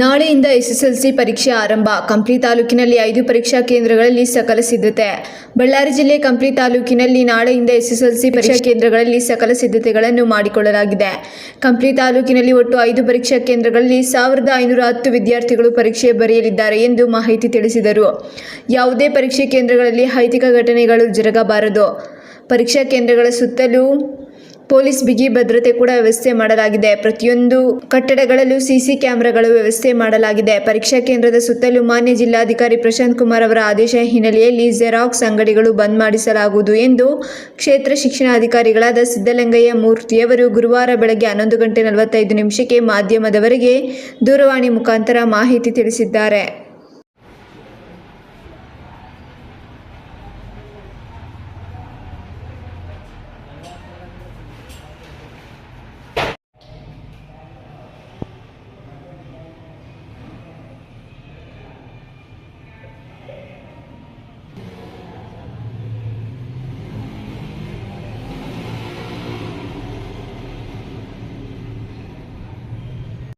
ನಾಳೆಯಿಂದ ಎಸ್ಎಸ್ಎಲ್ಸಿ ಪರೀಕ್ಷೆ ಆರಂಭ. ಕಂಪ್ಲಿ ತಾಲೂಕಿನಲ್ಲಿ ಐದು ಪರೀಕ್ಷಾ ಕೇಂದ್ರಗಳಲ್ಲಿ ಸಕಲ ಸಿದ್ಧತೆ. ಬಳ್ಳಾರಿ ಜಿಲ್ಲೆ ಕಂಪ್ಲಿ ತಾಲೂಕಿನಲ್ಲಿ ನಾಳೆಯಿಂದ ಎಸ್ಎಸ್ಎಲ್ಸಿ ಪರೀಕ್ಷಾ ಕೇಂದ್ರಗಳಲ್ಲಿ ಸಕಲ ಸಿದ್ಧತೆಗಳನ್ನು ಮಾಡಿಕೊಳ್ಳಲಾಗಿದೆ. ಕಂಪ್ಲಿ ತಾಲೂಕಿನಲ್ಲಿ ಒಟ್ಟು ಐದು ಪರೀಕ್ಷಾ ಕೇಂದ್ರಗಳಲ್ಲಿ ಸಾವಿರದ ಐನೂರ ಹತ್ತು ವಿದ್ಯಾರ್ಥಿಗಳು ಪರೀಕ್ಷೆ ಬರೆಯಲಿದ್ದಾರೆ ಎಂದು ಮಾಹಿತಿ ತಿಳಿಸಿದರು. ಯಾವುದೇ ಪರೀಕ್ಷೆ ಕೇಂದ್ರಗಳಲ್ಲಿ ಹೈತಿಕ ಘಟನೆಗಳು ಜರುಗಬಾರದು. ಪರೀಕ್ಷಾ ಕೇಂದ್ರಗಳ ಸುತ್ತಲೂ ಪೊಲೀಸ್ ಬಿಗಿ ಭದ್ರತೆ ಕೂಡ ವ್ಯವಸ್ಥೆ ಮಾಡಲಾಗಿದೆ. ಪ್ರತಿಯೊಂದು ಕಟ್ಟಡಗಳಲ್ಲೂ ಸಿಸಿ ಕ್ಯಾಮೆರಾಗಳು ವ್ಯವಸ್ಥೆ ಮಾಡಲಾಗಿದೆ. ಪರೀಕ್ಷಾ ಕೇಂದ್ರದ ಸುತ್ತಲೂ ಮಾನ್ಯ ಜಿಲ್ಲಾಧಿಕಾರಿ ಪ್ರಶಾಂತ್ ಕುಮಾರ್ ಅವರ ಆದೇಶ ಹಿನ್ನೆಲೆಯಲ್ಲಿ ಜೆರಾಕ್ಸ್ ಅಂಗಡಿಗಳು ಬಂದ್ ಮಾಡಿಸಲಾಗುವುದು ಎಂದು ಕ್ಷೇತ್ರ ಶಿಕ್ಷಣಾಧಿಕಾರಿಗಳಾದ ಸಿದ್ದಲಿಂಗಯ್ಯ ಮೂರ್ತಿಯವರು ಗುರುವಾರ ಬೆಳಗ್ಗೆ ಹನ್ನೊಂದು ಗಂಟೆ ನಲವತ್ತೈದು ನಿಮಿಷಕ್ಕೆ ಮಾಧ್ಯಮದವರಿಗೆ ದೂರವಾಣಿ ಮುಖಾಂತರ ಮಾಹಿತಿ ತಿಳಿಸಿದ್ದಾರೆ.